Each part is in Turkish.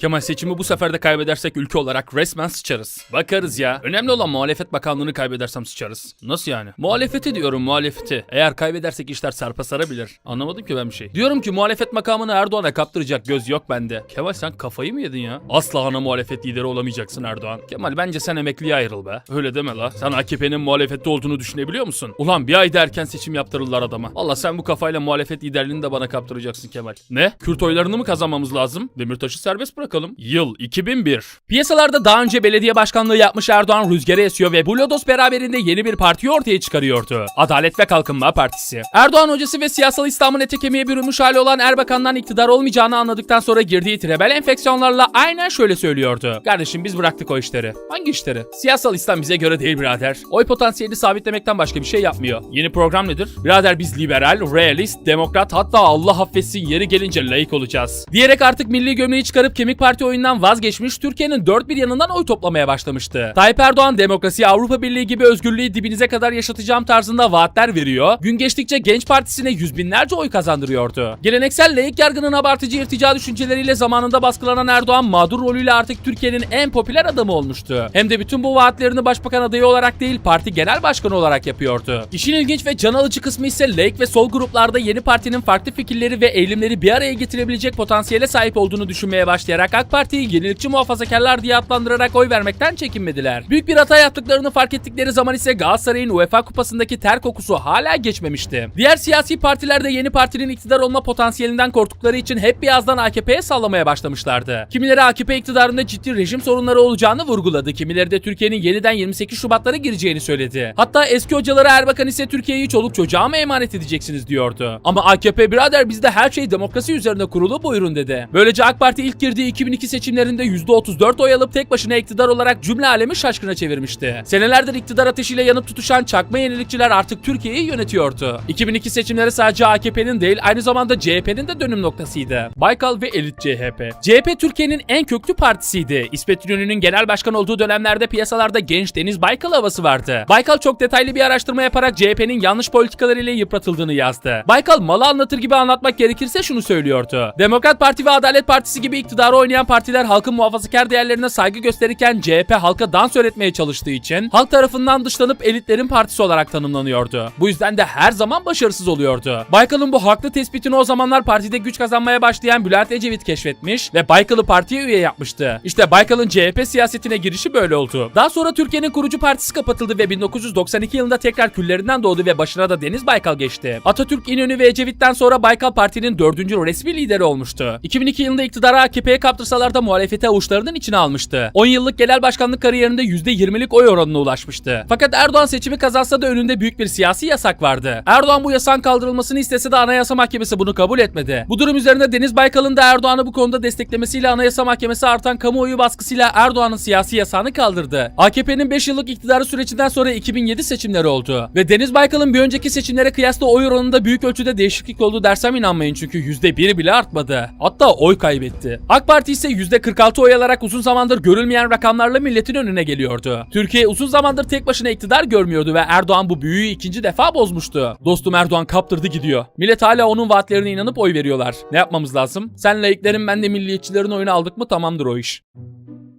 Kemal seçimi bu sefer de kaybedersek ülke olarak resmen sıçarız. Bakarız ya. Önemli olan muhalefet bakanlığını kaybedersem sıçarız. Nasıl yani? Muhalefeti diyorum muhalefeti. Eğer kaybedersek işler sarpa sarabilir. Anlamadım ki ben bir şey. Diyorum ki muhalefet makamını Erdoğan'a kaptıracak göz yok bende. Kemal sen kafayı mı yedin ya? Asla ana muhalefet lideri olamayacaksın Erdoğan. Kemal bence sen emekliye ayrıl be. Öyle deme la. Sen AKP'nin muhalefette olduğunu düşünebiliyor musun? Ulan bir ayda erken seçim yaptırırlar adama. Allah sen bu kafayla muhalefet liderliğini de bana kaptıracaksın Kemal. Ne? Kürt oylarını mı kazanmamız lazım? Demirtaş'ı serbest bırakalım. Yıl 2001. Piyasalarda daha önce belediye başkanlığı yapmış Erdoğan rüzgarı esiyor ve bu lodos beraberinde yeni bir partiyi ortaya çıkarıyordu. Adalet ve Kalkınma Partisi. Erdoğan hocası ve siyasal İslam'ın ete kemiğe bürünmüş hali olan Erbakan'dan iktidar olmayacağını anladıktan sonra girdiği trebel enfeksiyonlarla aynen şöyle söylüyordu. Kardeşim biz bıraktık o işleri. Hangi işleri? Siyasal İslam bize göre değil birader. Oy potansiyeli sabitlemekten başka bir şey yapmıyor. Yeni program nedir? Birader biz liberal, realist, demokrat hatta Allah affetsin yeri gelince layık olacağız. Diyerek artık milli gömleği çıkarıp kemik parti oyundan vazgeçmiş Türkiye'nin dört bir yanından oy toplamaya başlamıştı. Tayyip Erdoğan demokrasi Avrupa Birliği gibi özgürlüğü dibinize kadar yaşatacağım tarzında vaatler veriyor. Gün geçtikçe Genç Partisi'ne yüz binlerce oy kazandırıyordu. Geleneksel layık yargının abartıcı irtica düşünceleriyle zamanında baskılanan Erdoğan mağdur rolüyle artık Türkiye'nin en popüler adamı olmuştu. Hem de bütün bu vaatlerini başbakan adayı olarak değil parti genel başkanı olarak yapıyordu. İşin ilginç ve can alıcı kısmı ise layık ve sol gruplarda yeni partinin farklı fikirleri ve eğilimleri bir araya getirebilecek potansiyele sahip olduğunu düşünmeye başlayarak AK Parti'yi yenilikçi muhafazakarlar diye adlandırarak oy vermekten çekinmediler. Büyük bir hata yaptıklarını fark ettikleri zaman ise Galatasaray'ın UEFA kupasındaki ter kokusu hala geçmemişti. Diğer siyasi partiler de yeni partinin iktidar olma potansiyelinden korktukları için hep birazdan AKP'ye sallamaya başlamışlardı. Kimileri AKP iktidarında ciddi rejim sorunları olacağını vurguladı. Kimileri de Türkiye'nin yeniden 28 Şubatlara gireceğini söyledi. Hatta eski hocaları Erbakan ise Türkiye'yi çoluk çocuğa mı emanet edeceksiniz diyordu. Ama AKP birader bizde her şey demokrasi üzerine kurulu buyurun dedi. Böylece AK Parti ilk girdiği 2002 seçimlerinde %34 oy alıp tek başına iktidar olarak cümle alemi şaşkına çevirmişti. Senelerdir iktidar ateşiyle yanıp tutuşan çakma yenilikçiler artık Türkiye'yi yönetiyordu. 2002 seçimleri sadece AKP'nin değil aynı zamanda CHP'nin de dönüm noktasıydı. Baykal ve elit CHP. CHP Türkiye'nin en köklü partisiydi. İsmet İnönü'nün genel başkan olduğu dönemlerde piyasalarda genç Deniz Baykal havası vardı. Baykal çok detaylı bir araştırma yaparak CHP'nin yanlış politikalarıyla yıpratıldığını yazdı. Baykal malı anlatır gibi anlatmak gerekirse şunu söylüyordu. Demokrat Parti ve Adalet Partisi gibi iktidarı oynayan partiler halkın muhafazakar değerlerine saygı gösterirken CHP halka dans öğretmeye çalıştığı için halk tarafından dışlanıp elitlerin partisi olarak tanımlanıyordu. Bu yüzden de her zaman başarısız oluyordu. Baykal'ın bu haklı tespitini o zamanlar partide güç kazanmaya başlayan Bülent Ecevit keşfetmiş ve Baykal'ı partiye üye yapmıştı. İşte Baykal'ın CHP siyasetine girişi böyle oldu. Daha sonra Türkiye'nin kurucu partisi kapatıldı ve 1992 yılında tekrar küllerinden doğdu ve başına da Deniz Baykal geçti. Atatürk, İnönü ve Ecevit'ten sonra Baykal partinin dördüncü resmi lideri olmuştu. 2002 yılında iktidara AKP'ye kaptırsalar da muhalefeti avuçlarının içine almıştı. 10 yıllık genel başkanlık kariyerinde %20'lik oy oranına ulaşmıştı. Fakat Erdoğan seçimi kazansa da önünde büyük bir siyasi yasak vardı. Erdoğan bu yasağın kaldırılmasını istese de Anayasa Mahkemesi bunu kabul etmedi. Bu durum üzerine Deniz Baykal'ın da Erdoğan'ı bu konuda desteklemesiyle Anayasa Mahkemesi artan kamuoyu baskısıyla Erdoğan'ın siyasi yasağını kaldırdı. AKP'nin 5 yıllık iktidarı sürecinden sonra 2007 seçimleri oldu. Ve Deniz Baykal'ın bir önceki seçimlere kıyasla oy oranında büyük ölçüde değişiklik oldu dersem inanmayın çünkü %1 bile artmadı. Hatta oy kaybetti. AK Parti ise %46 oy alarak uzun zamandır görülmeyen rakamlarla milletin önüne geliyordu. Türkiye uzun zamandır tek başına iktidar görmüyordu ve Erdoğan bu büyüyü ikinci defa bozmuştu. Dostum Erdoğan kaptırdı gidiyor. Millet hala onun vaatlerine inanıp oy veriyorlar. Ne yapmamız lazım? Sen laiklerin ben de milliyetçilerin oyunu aldık mı tamamdır o iş.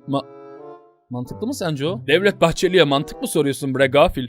Ma Mantıklı mı sence o? Devlet Bahçeli'ye mantık mı soruyorsun bre gafil?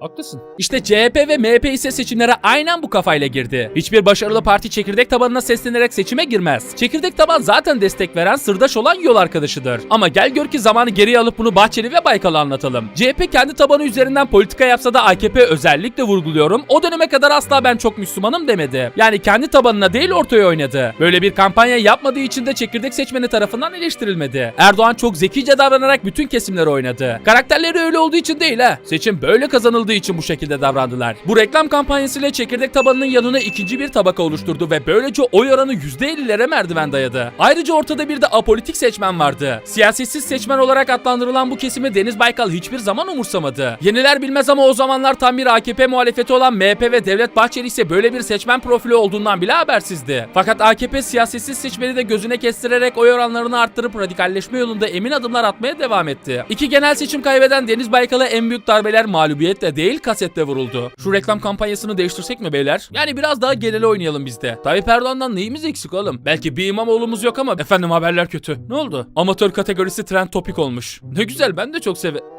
Haklısın. İşte CHP ve MHP ise seçimlere aynen bu kafayla girdi. Hiçbir başarılı parti çekirdek tabanına seslenerek seçime girmez. Çekirdek taban zaten destek veren, sırdaş olan yol arkadaşıdır. Ama gel gör ki zamanı geriye alıp bunu Bahçeli ve Baykal'a anlatalım. CHP kendi tabanı üzerinden politika yapsa da AKP özellikle vurguluyorum. O döneme kadar asla ben çok Müslümanım demedi. Yani kendi tabanına değil ortaya oynadı. Böyle bir kampanya yapmadığı için de çekirdek seçmeni tarafından eleştirilmedi. Erdoğan çok zekice davranarak bütün kesimleri oynadı. Karakterleri öyle olduğu için değil ha. Seçim böyle kazanıldığı için bu şekilde davrandılar. Bu reklam kampanyasıyla çekirdek tabanının yanına ikinci bir tabaka oluşturdu ve böylece oy oranı %50'lere merdiven dayadı. Ayrıca ortada bir de apolitik seçmen vardı. Siyasetsiz seçmen olarak adlandırılan bu kesimi Deniz Baykal hiçbir zaman umursamadı. Yeniler bilmez ama o zamanlar tam bir AKP muhalefeti olan MHP ve Devlet Bahçeli ise böyle bir seçmen profili olduğundan bile habersizdi. Fakat AKP siyasetsiz seçmeni de gözüne kestirerek oy oranlarını arttırıp radikalleşme yolunda emin adımlar atmaya devam etti. İki genel seçim kaybeden Deniz Baykal'a en büyük darbeler mağlubiyetle değil kasetle vuruldu. Şu reklam kampanyasını değiştirsek mi beyler? Yani biraz daha genele oynayalım biz de. Tayyip Erdoğan'dan neyimiz eksik oğlum? Belki bir İmamoğlu'muz yok ama efendim haberler kötü. Ne oldu? Amatör kategorisi trend topik olmuş. Ne güzel ben de çok seve...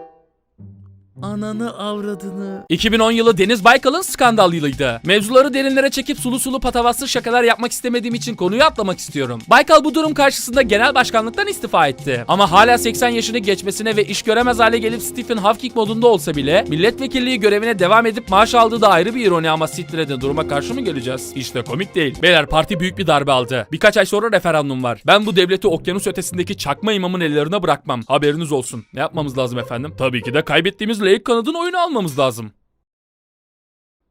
Ananı avradını. 2010 yılı Deniz Baykal'ın skandal yılıydı. Mevzuları derinlere çekip sulu sulu patavatsız şakalar yapmak istemediğim için konuyu atlamak istiyorum. Baykal bu durum karşısında genel başkanlıktan istifa etti. Ama hala 80 yaşını geçmesine ve iş göremez hale gelip Stephen Hawking modunda olsa bile milletvekilliği görevine devam edip maaş aldığı da ayrı bir ironi ama Sitre'de duruma karşı mı geleceğiz? De komik değil. Beyler parti büyük bir darbe aldı. Birkaç ay sonra referandum var. Ben bu devleti okyanus ötesindeki çakma imamın ellerine bırakmam. Haberiniz olsun. Ne yapmamız lazım efendim? Tabii ki de kaybettiğimiz layık kanadın oyunu almamız lazım.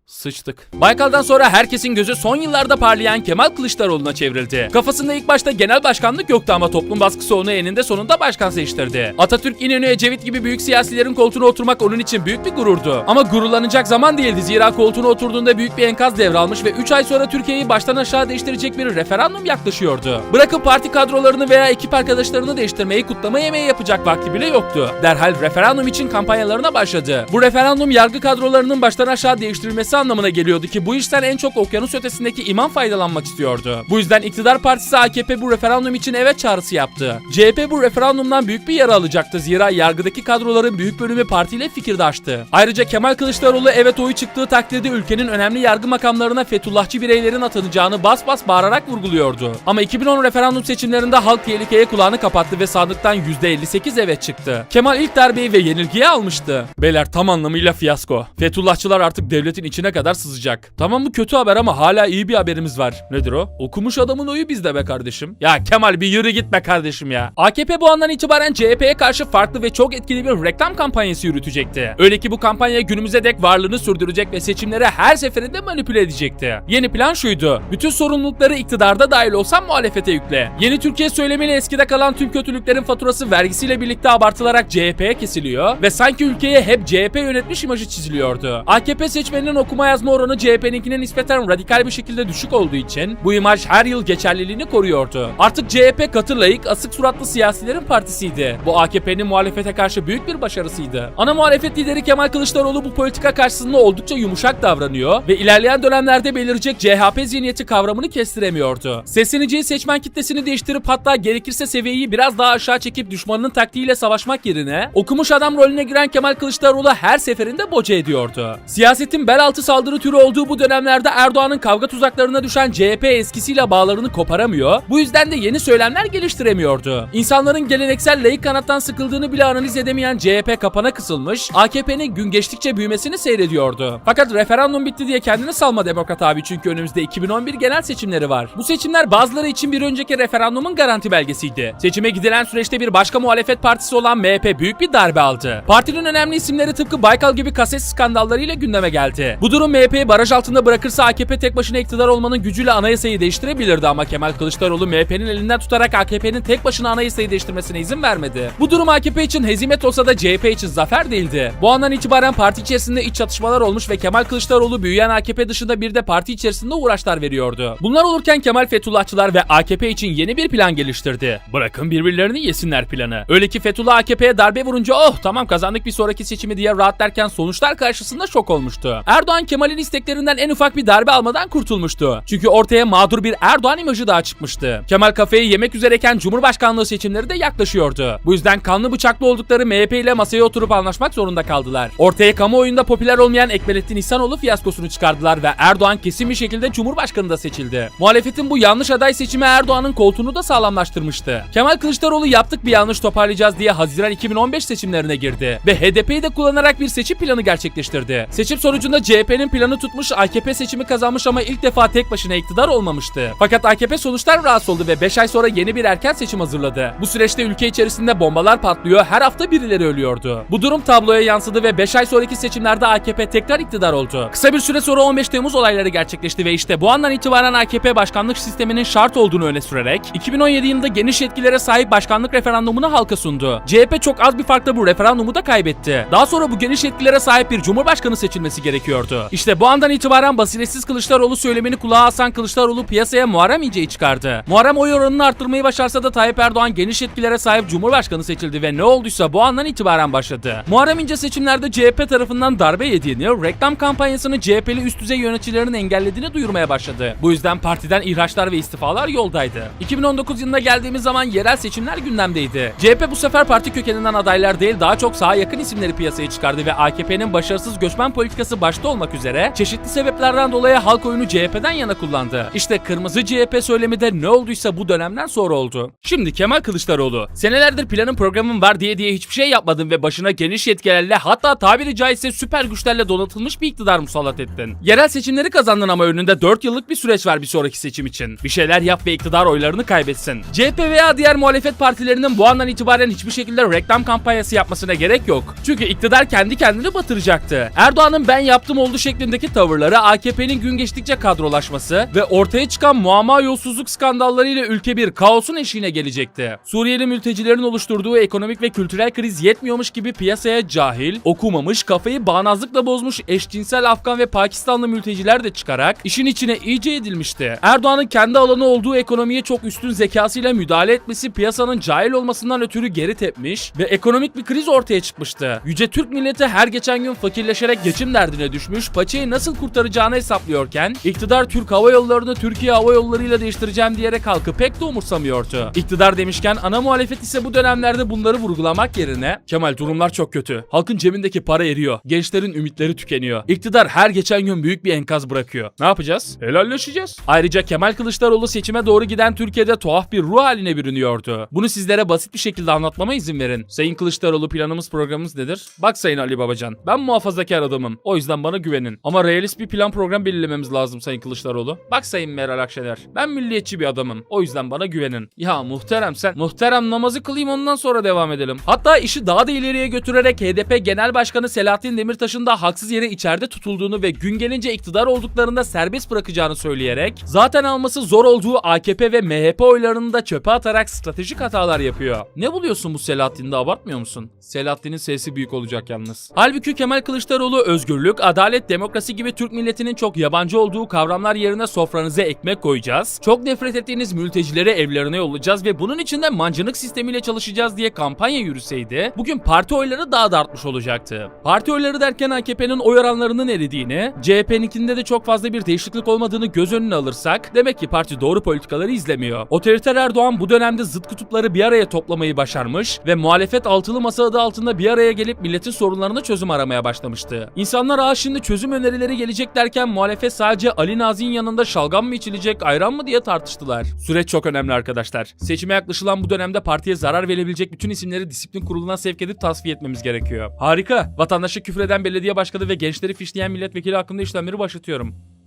Sıçtık. Baykal'dan sonra herkesin gözü son yıllarda parlayan Kemal Kılıçdaroğlu'na çevrildi. Kafasında ilk başta genel başkanlık yoktu ama toplum baskısı onu eninde sonunda başkan seçtirdi. Atatürk, İnönü, Ecevit gibi büyük siyasilerin koltuğuna oturmak onun için büyük bir gururdu. Ama gururlanacak zaman değildi zira koltuğuna oturduğunda büyük bir enkaz devralmış ve 3 ay sonra Türkiye'yi baştan aşağı değiştirecek bir referandum yaklaşıyordu. Bırakın parti kadrolarını veya ekip arkadaşlarını değiştirmeyi kutlama yemeği yapacak vakti bile yoktu. Derhal referandum için kampanyalarına başladı. Bu referandum yargı kadrolarının baştan aşağı değiştirilmesi anlamına geliyordu ki bu işten en çok okyanus ötesindeki imam faydalanmak istiyordu. Bu yüzden iktidar partisi AKP bu referandum için evet çağrısı yaptı. CHP bu referandumdan büyük bir yara alacaktı zira yargıdaki kadroların büyük bölümü partiyle fikirdaştı. Ayrıca Kemal Kılıçdaroğlu evet oyu çıktığı takdirde ülkenin önemli yargı makamlarına Fethullahçı bireylerin atanacağını bas bas bağırarak vurguluyordu. Ama 2010 referandum seçimlerinde halk tehlikeye kulağını kapattı ve sandıktan %58 evet çıktı. Kemal ilk darbeyi ve yenilgiyi almıştı. Beyler tam anlamıyla fiyasko. Fethullahçılar artık devletin içine kadar sızacak. Tamam bu kötü haber ama hala iyi bir haberimiz var. Nedir o? Okumuş adamın oyu bizde be kardeşim. Ya Kemal bir yürü gitme kardeşim ya. AKP bu andan itibaren CHP'ye karşı farklı ve çok etkili bir reklam kampanyası yürütecekti. Öyle ki bu kampanya günümüze dek varlığını sürdürecek ve seçimlere her seferinde manipüle edecekti. Yeni plan şuydu. Bütün sorumlulukları iktidarda dahil olsam muhalefete yükle. Yeni Türkiye söylemiyle eskide kalan tüm kötülüklerin faturası vergisiyle birlikte abartılarak CHP'ye kesiliyor ve sanki ülkeye hep CHP yönetmiş imajı çiziliyordu. AKP seçmeninin okuma yazma oranı CHP'ninkine nispeten radikal bir şekilde düşük olduğu için bu imaj her yıl geçerliliğini koruyordu. Artık CHP katı layık, asık suratlı siyasilerin partisiydi. Bu AKP'nin muhalefete karşı büyük bir başarısıydı. Ana muhalefet lideri Kemal Kılıçdaroğlu bu politika karşısında oldukça yumuşak davranıyor ve ilerleyen dönemlerde belirecek CHP zihniyeti kavramını kestiremiyordu. Sesleneceği seçmen kitlesini değiştirip hatta gerekirse seviyeyi biraz daha aşağı çekip düşmanının taktiğiyle savaşmak yerine okumuş adam rolüne giren Kemal Kılıçdaroğlu her seferinde boca ediyordu. Siyasetin bel altı saldırı türü olduğu bu dönemlerde Erdoğan'ın kavga tuzaklarına düşen CHP eskisiyle bağlarını koparamıyor. Bu yüzden de yeni söylemler geliştiremiyordu. İnsanların geleneksel layık kanattan sıkıldığını bile analiz edemeyen CHP kapana kısılmış, AKP'nin gün geçtikçe büyümesini seyrediyordu. Fakat referandum bitti diye kendini salma Demokrat abi çünkü önümüzde 2011 genel seçimleri var. Bu seçimler bazıları için bir önceki referandumun garanti belgesiydi. Seçime gidilen süreçte bir başka muhalefet partisi olan MHP büyük bir darbe aldı. Partinin önemli isimleri tıpkı Baykal gibi kaset skandallarıyla gündeme geldi. Bu durum MHP'yi baraj altında bırakırsa AKP tek başına iktidar olmanın gücüyle anayasayı değiştirebilirdi ama Kemal Kılıçdaroğlu MHP'nin elinden tutarak AKP'nin tek başına anayasayı değiştirmesine izin vermedi. Bu durum AKP için hezimet olsa da CHP için zafer değildi. Bu andan itibaren parti içerisinde iç çatışmalar olmuş ve Kemal Kılıçdaroğlu büyüyen AKP dışında bir de parti içerisinde uğraşlar veriyordu. Bunlar olurken Kemal Fethullahçılar ve AKP için yeni bir plan geliştirdi. Bırakın birbirlerini yesinler planı. Öyle ki Fethullah AKP'ye darbe vurunca oh tamam kazandık bir sonraki seçimi diye rahat derken sonuçlar karşısında şok olmuştu. Erdoğan Kemal'in isteklerinden en ufak bir darbe almadan kurtulmuştu. Çünkü ortaya mağdur bir Erdoğan imajı daha çıkmıştı. Kemal kafeyi yemek üzereyken Cumhurbaşkanlığı seçimleri de yaklaşıyordu. Bu yüzden kanlı bıçaklı oldukları MHP ile masaya oturup anlaşmak zorunda kaldılar. Ortaya kamuoyunda popüler olmayan Ekmelettin İhsanoğlu fiyaskosunu çıkardılar ve Erdoğan kesin bir şekilde Cumhurbaşkanı da seçildi. Muhalefetin bu yanlış aday seçimi Erdoğan'ın koltuğunu da sağlamlaştırmıştı. Kemal Kılıçdaroğlu yaptık bir yanlış toparlayacağız diye Haziran 2015 seçimlerine girdi ve HDP'yi de kullanarak bir seçim planı gerçekleştirdi. Seçim sonucunda CHP'nin planı tutmuş AKP seçimi kazanmış ama ilk defa tek başına iktidar olmamıştı. Fakat AKP sonuçlar rahatsız oldu ve 5 ay sonra yeni bir erken seçim hazırladı. Bu süreçte ülke içerisinde bombalar patlıyor, her hafta birileri ölüyordu. Bu durum tabloya yansıdı ve 5 ay sonraki seçimlerde AKP tekrar iktidar oldu. Kısa bir süre sonra 15 Temmuz olayları gerçekleşti ve işte bu andan itibaren AKP başkanlık sisteminin şart olduğunu öne sürerek 2017 yılında geniş yetkilere sahip başkanlık referandumunu halka sundu. CHP çok az bir farkla bu referandumu da kaybetti. Daha sonra bu geniş yetkilere sahip bir cumhurbaşkanı seçilmesi gerekiyordu. Olmuştu. İşte bu andan itibaren basiretsiz Kılıçdaroğlu söylemini kulağa asan Kılıçdaroğlu piyasaya Muharrem İnce'yi çıkardı. Muharrem oy oranını arttırmayı başarsa da Tayyip Erdoğan geniş yetkilere sahip Cumhurbaşkanı seçildi ve ne olduysa bu andan itibaren başladı. Muharrem İnce seçimlerde CHP tarafından darbe yediğini, reklam kampanyasını CHP'li üst düzey yöneticilerin engellediğini duyurmaya başladı. Bu yüzden partiden ihraçlar ve istifalar yoldaydı. 2019 yılına geldiğimiz zaman yerel seçimler gündemdeydi. CHP bu sefer parti kökeninden adaylar değil daha çok sağa yakın isimleri piyasaya çıkardı ve AKP'nin başarısız göçmen politikası başta olmak üzere çeşitli sebeplerden dolayı halk oyunu CHP'den yana kullandı. İşte kırmızı CHP söylemi de ne olduysa bu dönemden sonra oldu. Şimdi Kemal Kılıçdaroğlu senelerdir planın programın var diye diye hiçbir şey yapmadın ve başına geniş yetkilerle hatta tabiri caizse süper güçlerle donatılmış bir iktidar musallat ettin. Yerel seçimleri kazandın ama önünde 4 yıllık bir süreç var bir sonraki seçim için. Bir şeyler yap ve iktidar oylarını kaybetsin. CHP veya diğer muhalefet partilerinin bu andan itibaren hiçbir şekilde reklam kampanyası yapmasına gerek yok. Çünkü iktidar kendi kendini batıracaktı. Erdoğan'ın ben yaptım oldu şeklindeki tavırları AKP'nin gün geçtikçe kadrolaşması ve ortaya çıkan muamma yolsuzluk skandallarıyla ülke bir kaosun eşiğine gelecekti. Suriyeli mültecilerin oluşturduğu ekonomik ve kültürel kriz yetmiyormuş gibi piyasaya cahil, okumamış, kafayı bağnazlıkla bozmuş eşcinsel Afgan ve Pakistanlı mülteciler de çıkarak işin içine iyice edilmişti. Erdoğan'ın kendi alanı olduğu ekonomiye çok üstün zekasıyla müdahale etmesi piyasanın cahil olmasından ötürü geri tepmiş ve ekonomik bir kriz ortaya çıkmıştı. Yüce Türk milleti her geçen gün fakirleşerek geçim derdine düşmüş, paçayı nasıl kurtaracağını hesaplıyorken iktidar Türk Hava Yolları'nı Türkiye Hava Yolları ile değiştireceğim diyerek halkı pek de umursamıyordu. İktidar demişken ana muhalefet ise bu dönemlerde bunları vurgulamak yerine Kemal durumlar çok kötü. Halkın cebindeki para eriyor. Gençlerin ümitleri tükeniyor. İktidar her geçen gün büyük bir enkaz bırakıyor. Ne yapacağız? Helalleşeceğiz. Ayrıca Kemal Kılıçdaroğlu seçime doğru giden Türkiye'de tuhaf bir ruh haline bürünüyordu. Bunu sizlere basit bir şekilde anlatmama izin verin. Sayın Kılıçdaroğlu planımız programımız nedir? Bak Sayın Ali Babacan. Ben muhafazakar adamım. O yüzden bana güvenin. Ama realist bir plan program belirlememiz lazım Sayın Kılıçdaroğlu. Bak Sayın Meral Akşener. Ben milliyetçi bir adamım. O yüzden bana güvenin. Ya muhterem sen. Muhterem namazı kılayım ondan sonra devam edelim. Hatta işi daha da ileriye götürerek HDP Genel Başkanı Selahattin Demirtaş'ın da haksız yere içeride tutulduğunu ve gün gelince iktidar olduklarında serbest bırakacağını söyleyerek zaten alması zor olduğu AKP ve MHP oylarını da çöpe atarak stratejik hatalar yapıyor. Ne buluyorsun bu Selahattin'de abartmıyor musun? Selahattin'in sesi büyük olacak yalnız. Halbuki Kemal Kılıçdaroğlu özgürlük, adalet, demokrasi gibi Türk milletinin çok yabancı olduğu kavramlar yerine sofranıza ekmek koyacağız. Çok nefret ettiğiniz mültecileri evlerine yollayacağız ve bunun için de mancınık sistemiyle çalışacağız diye kampanya yürüseydi bugün parti oyları daha da artmış olacaktı. Parti oyları derken AKP'nin oy oranlarının eridiğini, CHP'ninkinde de çok fazla bir değişiklik olmadığını göz önüne alırsak demek ki parti doğru politikaları izlemiyor. Otoriter Erdoğan bu dönemde zıt kutupları bir araya toplamayı başarmış ve muhalefet altılı masa adı altında bir araya gelip milletin sorunlarına çözüm aramaya başlamıştı. İnsanlar aa şimdi çözüm önerileri gelecek derken muhalefet sadece Ali Nazi'nin yanında şalgam mı içilecek, ayran mı diye tartıştılar. Süreç çok önemli arkadaşlar. Seçime yaklaşılan bu dönemde partiye zarar verebilecek bütün isimleri disiplin kuruluna sevk edip tasfiye etmemiz gerekiyor. Harika. Vatandaşı küfreden belediye başkanı ve gençleri fişleyen milletvekili hakkında işlemleri başlatıyorum.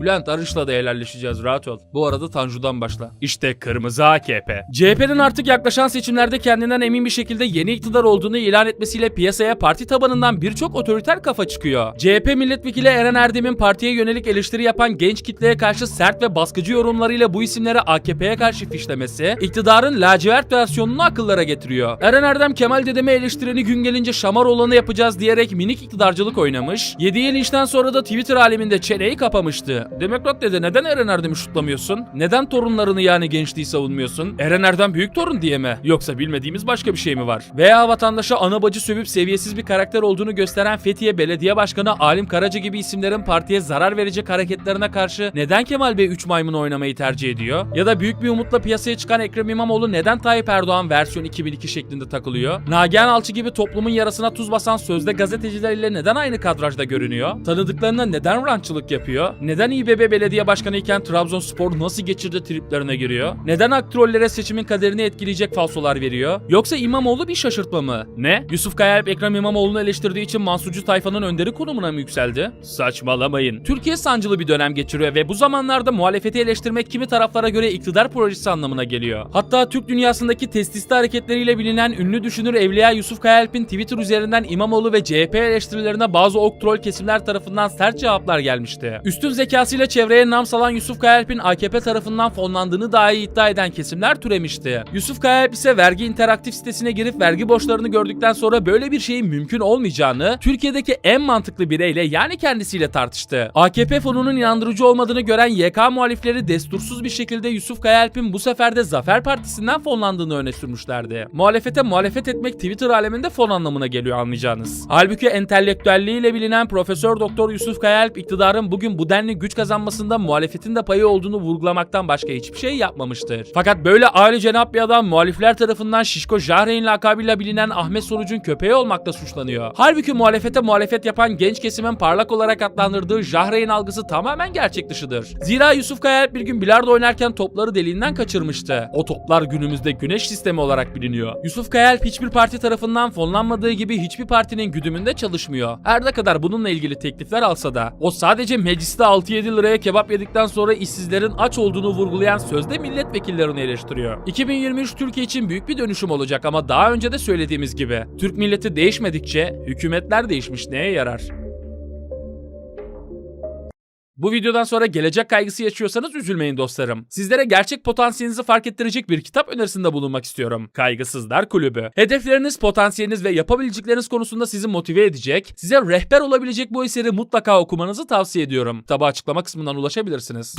Bülent Arınç'la da helalleşeceğiz rahat ol. Bu arada Tanju'dan başla. İşte kırmızı AKP. CHP'nin artık yaklaşan seçimlerde kendinden emin bir şekilde yeni iktidar olduğunu ilan etmesiyle piyasaya parti tabanından birçok otoriter kafa çıkıyor. CHP milletvekili Eren Erdem'in partiye yönelik eleştiri yapan genç kitleye karşı sert ve baskıcı yorumlarıyla bu isimleri AKP'ye karşı fişlemesi, iktidarın lacivert versiyonunu akıllara getiriyor. Eren Erdem Kemal dedeme eleştireni gün gelince şamar olanı yapacağız diyerek minik iktidarcılık oynamış. Yediği linçten sonra da Twitter aleminde çeneyi kapamıştı. Demokrat dede neden Eren Erdem'i şutlamıyorsun? Neden torunlarını yani gençliği savunmuyorsun? Eren Erdem büyük torun diye mi? Yoksa bilmediğimiz başka bir şey mi var? Veya vatandaşa ana bacı sövüp seviyesiz bir karakter olduğunu gösteren Fethiye Belediye Başkanı Alim Karaca gibi isimlerin partiye zarar verecek hareketlerine karşı neden Kemal Bey 3 maymun oynamayı tercih ediyor? Ya da büyük bir umutla piyasaya çıkan Ekrem İmamoğlu neden Tayyip Erdoğan versiyon 2002 şeklinde takılıyor? Nagihan Alçı gibi toplumun yarasına tuz basan sözde gazetecileriyle neden aynı kadrajda görünüyor? Tanıdıklarına neden rantçılık yapıyor? Neden İBB belediye başkanı iken Trabzonspor nasıl geçirdi triplerine giriyor? Neden aktrollere seçimin kaderini etkileyecek falsolar veriyor? Yoksa İmamoğlu bir şaşırtma mı? Ne? Yusuf Kayalp Ekrem İmamoğlu'nu eleştirdiği için Mansurcu tayfanın önderi konumuna mı yükseldi? Saçmalamayın. Türkiye sancılı bir dönem geçiriyor ve bu zamanlarda muhalefeti eleştirmek kimi taraflara göre iktidar projesi anlamına geliyor. Hatta Türk dünyasındaki testisli hareketleriyle bilinen ünlü düşünür Evliya Yusuf Kayalp'in Twitter üzerinden İmamoğlu ve CHP eleştirilerine bazı ok troll kesimler tarafından sert cevaplar gelmişti. Üstün zekası zekasıyla çevreye nam salan Yusuf Kayalp'in AKP tarafından fonlandığını dahi iddia eden kesimler türemişti. Yusuf Kayalp ise vergi interaktif sitesine girip vergi borçlarını gördükten sonra böyle bir şeyin mümkün olmayacağını Türkiye'deki en mantıklı bireyle yani kendisiyle tartıştı. AKP fonunun inandırıcı olmadığını gören YK muhalifleri destursuz bir şekilde Yusuf Kayalp'in bu sefer de Zafer Partisi'nden fonlandığını öne sürmüşlerdi. Muhalefete muhalefet etmek Twitter aleminde fon anlamına geliyor anlayacağınız. Halbuki entelektüelliğiyle bilinen Profesör Doktor Yusuf Kayalp iktidarın bugün bu denli güç kazanmasında muhalefetin de payı olduğunu vurgulamaktan başka hiçbir şey yapmamıştır. Fakat böyle aile cenap bir adam muhalifler tarafından Şişko Jahreyn lakabıyla bilinen Ahmet Sonuç'un köpeği olmakla suçlanıyor. Halbuki muhalefete muhalefet yapan genç kesimin parlak olarak adlandırdığı Jahreyn algısı tamamen gerçek dışıdır. Zira Yusuf Kayalp bir gün bilardo oynarken topları deliğinden kaçırmıştı. O toplar günümüzde güneş sistemi olarak biliniyor. Yusuf Kayalp hiçbir parti tarafından fonlanmadığı gibi hiçbir partinin güdümünde çalışmıyor. Her ne kadar bununla ilgili teklifler alsa da o sadece mecliste 6-7 liraya kebap yedikten sonra işsizlerin aç olduğunu vurgulayan sözde milletvekillerini eleştiriyor. 2023 Türkiye için büyük bir dönüşüm olacak ama daha önce de söylediğimiz gibi Türk milleti değişmedikçe hükümetler değişmiş neye yarar? Bu videodan sonra gelecek kaygısı yaşıyorsanız üzülmeyin dostlarım. Sizlere gerçek potansiyelinizi fark ettirecek bir kitap önerisinde bulunmak istiyorum. Kaygısızlar Kulübü. Hedefleriniz, potansiyeliniz ve yapabilecekleriniz konusunda sizi motive edecek, size rehber olabilecek bu eseri mutlaka okumanızı tavsiye ediyorum. Kitabı açıklama kısmından ulaşabilirsiniz.